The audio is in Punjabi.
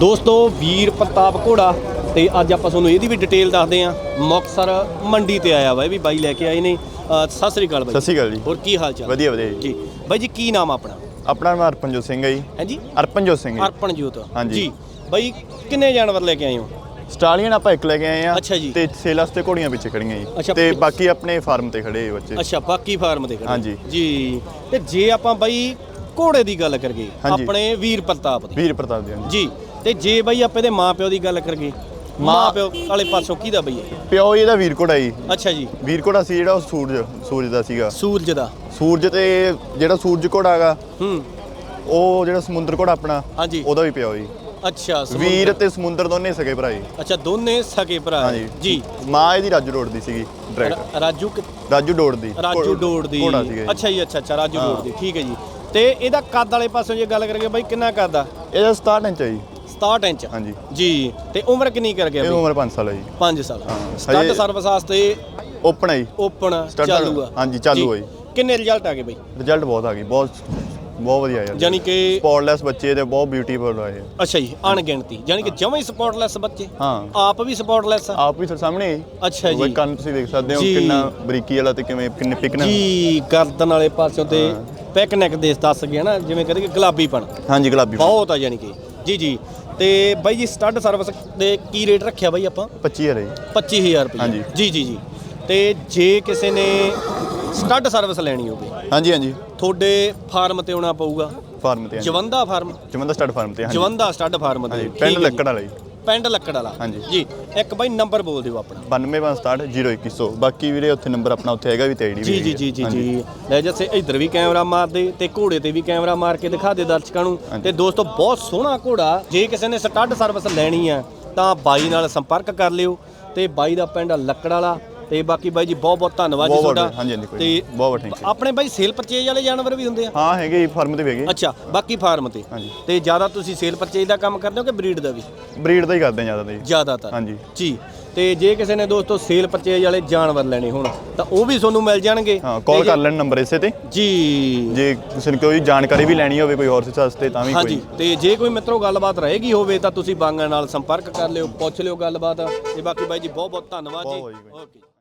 ਦੋਸਤੋ ਵੀਰ ਪ੍ਰਤਾਪ ਘੋੜਾ ਤੇ ਅੱਜ ਆਪਾਂ ਤੁਹਾਨੂੰ ਇਹਦੀ ਵੀ ਡਿਟੇਲ ਦੱਸਦੇ ਆਂ ਮੁਕਤਸਰ ਮੰਡੀ ਤੇ ਆਇਆ ਵਾ ਇਹ ਵੀ ਬਾਈ ਲੈ ਕੇ ਆਏ ਨੇ। ਅ, ਸਤਿ ਸ੍ਰੀ ਅਕਾਲ ਬਾਈ। ਸਤਿ ਸ਼੍ਰੀ ਅਕਾਲ ਜੀ। ਹੋਰ ਕੀ ਹਾਲ ਚਾਲ? ਵਧੀਆ ਵਧੀਆ ਜੀ। ਜੀ ਬਾਈ ਜੀ ਕੀ ਨਾਮ ਆਪਣਾ? ਆਪਣਾ ਨਾਮ ਅਰਪਨਜੋਤ ਸਿੰਘ ਹੈ ਜੀ। ਹਾਂਜੀ? ਅਰਪਨਜੋਤ ਸਿੰਘ ਜੀ। ਅਰਪਣਜੋਤ ਹਾਂਜੀ। ਜੀ। ਬਾਈ ਕਿੰਨੇ ਜਾਨਵਰ ਲੈ ਕੇ ਆਏ ਹੋ? ਸਟਾਲੀਅਨ ਆਪਾਂ ਇੱਕ ਲੈ ਕੇ ਆਏ ਆ ਅੱਛਾ ਜੀ। ਤੇ ਸੇਲਸ ਤੇ ਘੋੜੀਆਂ ਪਿੱਛੇ ਖੜੀਆਂ ਅੱਛਾ, ਜੀ ਤੇ ਬਾਕੀ ਆਪਣੇ ਫਾਰਮ ਤੇ ਖੜੇ ਆ ਬੱਚੇ। ਅੱਛਾ ਬਾਕੀ ਫਾਰਮ ਦੇ ਖੜੇ ਹਾਂਜੀ। ਜੀ। ਤੇ ਜੇ ਆਪਾਂ ਬਾਈ ਘੋੜੇ ਦੀ ਗੱਲ ਕਰੀਏ ਹਾਂਜੀ। ਆਪਣੇ ਵੀਰ ਪ੍ਰਤਾਪ ਦੀ। ਵੀਰ ਪ੍ਰਤਾਪ ਹਾਂਜੀ। ਜੀ ਤੇ ਜੇ ਬਾਈ ਆਪਾਂ ਇਹਦੇ ਮਾਪਿਓ ਦੀ ਗੱਲ ਕਰੀਏ ਮਾਂ- ਮਾਪਿਓ ਵਾਲੇ ਪਾਸੋਂ ਕਿਹਦਾ ਬਈ ਇਹ? ਪਿਓ ਜੀ ਇਹਦਾ ਵੀਰ ਘੋੜਾ ਜੀ। ਅੱਛਾ ਜੀ। ਵੀਰ ਘੋੜਾ ਸੀ ਜਿਹੜਾ ਉਹ ਸੂਰਜ ਸੂਰਜ ਦਾ ਸੀਗਾ। ਸੂਰਜ ਦਾ। ਸੂਰਜ ਤੇ ਜਿਹੜਾ ਸੂਰਜ ਘੋੜਾ ਹੈਗਾ ਹੂੰ। ਉਹ ਜਿਹੜਾ ਸਮੁੰਦਰ ਘੋੜਾ ਆਪਣਾ ਹਾਂਜੀ। ਉਹਦਾ ਵੀ ਪਿਓ ਜੀ। ਅੱਛਾ ਸਮੁੰਦਰ- ਵੀਰ ਤੇ ਸਮੁੰਦਰ ਦੋਨੇ ਸਕੇ ਭਰਾ ਜੀ। ਅੱਛਾ ਦੋਨੇ ਸਕੇ ਭਰਾ ਹਾਂਜੀ। ਜੀ। ਮਾਂ ਇਹਦੀ ਰਾਜੂ ਰੋਡ ਦੀ ਸੀਗੀ ਡਾਇਰੈਕਟ। ਰਾ- ਰਾਜੂ ਕਿ- ਰਾਜੂ ਡੋੜ ਦੀ। ਰਾਜੂ ਡੋੜ ਦੀ। ਘੋੜਾ ਸੀਗਾ ਜੀ। ਅੱਛਾ ਜੀ ਅੱਛਾ ਅੱਛਾ ਰਾਜੂ ਹਾਂ। ਡੋੜ ਦੀ। ਠੀਕ ਹੈ ਜੀ। ਤੇ ਇਹਦਾ ਕੱਦ ਵਾਲੇ ਪਾਸੋਂ ਜੇ ਗੱਲ ਕਰੀਏ ਬਾਈ ਕਿੰਨਾ ਕੱਦ ਆ? ਇਹਦਾ 67 ਇੰਚ ਹੈ ਜੀ। 67 ਇੰਚ? ਹਾਂਜੀ। ਜੀ ਤੇ ਉਮਰ ਕਿੰਨੀ ਕਰ ਗਿਆ ਇਹ ਬਈ? ਉਮਰ 5 ਸਾਲ ਹੈ ਜੀ। 5 ਸਾਲ। ਹਾਂ, ਸਟੱਡ ਹਜੇ- ਸਰਵਿਸ ਵਾਸਤੇ ਓਪਨ ਹੈ ਜੀ। ਓਪਨ Stud ਚਾਲੂ ਆ। ਹਾਂਜੀ, ਚਾਲੂ ਆ ਜੀ। ਕਿੰਨੇ ਰਿਜ਼ਲਟ ਆ ਗਏ ਬਈ? ਰਿਜ਼ਲਟ ਬਹੁਤ ਆ ਗਈ ਬਹੁਤ ਬਹੁਤ ਵਧੀਆ ਯਾਰ। ਯਾਨੀ ਕਿ ਸਪੌਟਲੈਸ ਬੱਚੇ ਤੇ ਬਹੁਤ ਬਿਊਟੀਫੁਲ ਆਏ ਅੱਛਾ ਜੀ ਅਣਗਿਣਤੀ। ਯਾਨੀ ਕਿ ਜਮਾਂ ਹੀ ਸਪੋਰਟਲੈਸ ਬੱਚੇ। ਹਾਂ। ਆਪ ਵੀ ਸਪੋਰਟਲੈਸ ਆ? ਆਪ ਵੀ ਤੁਹਾਡੇ ਸਾਹਮਣੇ ਹੈ। ਅੱਛਾ ਜੀ। ਕੰਨ ਤੁਸੀਂ ਦੇਖ ਸਕਦੇ ਹੋ ਜੀ। ਕਿੰਨਾ ਬਰੀਕੀ ਵਾਲਾ ਤੇ ਕਿਵੇਂ ਕਿੰਨੇ ਪਿਕਨ ਜੀ ਗਰਦਨ ਵਾਲੇ ਪਾਸਿਓਂ ਤੇ ਪਿਕਨਿਕ ਦੇ ਦੱਸ ਗਿਆ ਨਾ ਜਿਵੇਂ ਕਹਿੰਦੇ ਕਿ ਗੁਲਾਬੀਪਣ। ਹਾਂਜੀ ਗੁਲਾਬੀ ਬਹੁਤ ਆ ਯਾਨੀ ਕਿ। ਜੀ ਜੀ। ਤੇ ਬਾਈ ਜੀ ਸਟੱਡ ਸਰਵਿਸ ਦੇ ਕੀ ਰੇਟ ਰੱਖਿਆ ਬਾਈ ਆਪਾਂ? 25 ਹੈ ਜੀ। 25000 ਰੁਪਏ। ਹਾਂਜੀ। ਜੀ ਜੀ ਜੀ। ਤੇ ਜੇ ਕਿਸੇ ਨੇ ਸਟੱਡ ਸਰਵਿਸ ਲੈਣੀ ਹੋਵੇ ਹਾਂਜੀ ਹਾਂਜੀ। ਤੁਹਾਡੇ ਫਾਰਮ ਤੇ ਆਉਣਾ ਪਊਗਾ। ਫਾਰਮ ਤੇ ਹਾਂਜੀ। Jawanda farm Jamanda stud farm ਤੇ ਹਾਂਜੀ। ਜਵੰਦਾ ਸਟੱਡ ਫਾਰਮ ਤੇ। ਹਾਂਜੀ ਠੀਕ ਪਿੰਡ ਹੈ ਜੀ। ਲੱਕੜ ਵਾਲਾ ਜੀ। ਪਿੰਡ ਲੱਕੜ ਵਾਲਾ। ਹਾਂਜੀ। ਜੀ ਇੱਕ ਬਾਈ ਨੰਬਰ ਬੋਲ ਦਿਓ ਆਪਣਾ। 9267 ਬਾਕੀ ਵੀਰੇ ਉੱਥੇ ਨੰਬਰ ਆਪਣਾ ਉੱਥੇ ਹੈਗਾ ਵੀ ਤੇ ਆਈਡੀ ਜੀ ਜੀ ਜੀ ਜੀ ਜੀ। ਲੈ ਜੱਸੇ ਇੱਧਰ ਵੀ ਕੈਮਰਾ ਮਾਰ ਦੇ ਤੇ ਘੋੜੇ ਤੇ ਵੀ ਕੈਮਰਾ ਮਾਰ ਕੇ ਦਿਖਾ ਦੇ ਦਰਸ਼ਕਾਂ ਨੂੰ। ਹਾਂਜੀ। ਤੇ ਦੋਸਤੋ ਬਹੁਤ ਸੋਹਣਾ ਘੋੜਾ। ਜੇ ਕਿਸੇ ਨੇ ਸਟੱਡ ਸਰਵਿਸ ਲੈਣੀ ਆ ਤਾਂ ਬਾਈ ਨਾਲ ਸੰਪਰਕ ਕਰ ਲਿਓ। ਤੇ ਬਾਈ ਦਾ ਪਿੰਡ ਲੱਕੜ ਵਾਲਾ। ਤੇ ਬਾਕੀ ਬਾਈ ਜੀ ਬਹੁਤ ਬਹੁਤ ਧੰਨਵਾਦ ਜੀ ਬਹੁਤ ਤੁਹਾਡਾ। ਹਾਂਜੀ, ਹਾਂਜੀ, ਕੋਈ ਤੇ ਨਹੀਂ। ਬਹੁਤ। ਆਪਣੇ ਬਾਈ ਸੇਲ ਪਰਚੇਜ ਵਾਲੇ ਜਾਨਵਰ ਵੀ ਹੁੰਦੇ ਆ? ਹਾਂ ਹੈਗੇ ਫਾਰਮ ਤੇ ਵੀ ਹੈਗੇ। ਅੱਛਾ ਬਾਕੀ ਫਾਰਮ ਤੇ। ਹਾਂਜੀ। ਤੇ ਜ਼ਿਆਦਾ ਤੁਸੀਂ ਸੇਲ ਪਰਚੇਜ ਦਾ ਕੰਮ ਕਰਦੇ ਹੋ ਕਿ ਬਰੀਡ ਦਾ ਵੀ? ਬਰੀਡ ਦਾ ਹੀ ਕਰਦੇ ਆ ਜ਼ਿਆਦਾ ਜੀ। ਜ਼ਿਆਦਾਤਰ। ਹਾਂਜੀ। ਜੀ। ਤੇ ਜੇ ਕਿਸੇ ਨੇ ਦੋਸਤੋ ਸੇਲ ਪਰਚੇਜ ਵਾਲੇ ਜਾਨਵਰ ਲੈਣੇ ਹੋਣ ਤਾਂ ਉਹ ਵੀ ਤੁਹਾਨੂੰ ਮਿਲ ਜਾਣਗੇ। ਹਾਂ ਕਾਲ ਤੇ ਕਰ ਲੈਣ ਨੰਬਰ ਇਸੇ ਤੇ। ਜੀ। ਜੇ ਕਿਸੇ ਨੂੰ ਕੋਈ ਜਾਣਕਾਰੀ ਵੀ ਲੈਣੀ ਹੋਵੇ ਕੋਈ ਹੋਰ ਵਾਸਤੇ ਤਾਂ ਵੀ ਹਾਂਜੀ। ਕੋਈ ਤੇ ਜੇ ਕੋਈ ਮਿੱਤਰੋ ਗੱਲਬਾਤ ਰਹੇਗੀ ਹੋਵੇ ਤਾਂ ਤੁਸੀਂ ਬਾਂਗਾ ਨਾਲ ਸੰਪਰਕ ਕਰ ਲਿਓ ਪੁੱਛ ਲਿਓ ਗੱਲਬਾਤ। ਤੇ ਬਾਕੀ ਬਾਈ ਜੀ ਬਹੁਤ ਬਹੁਤ ਧੰਨਵਾਦ ਬਹੁਤ ਜੀ ਜੀ। ਬਾਈ। ਓਕੇ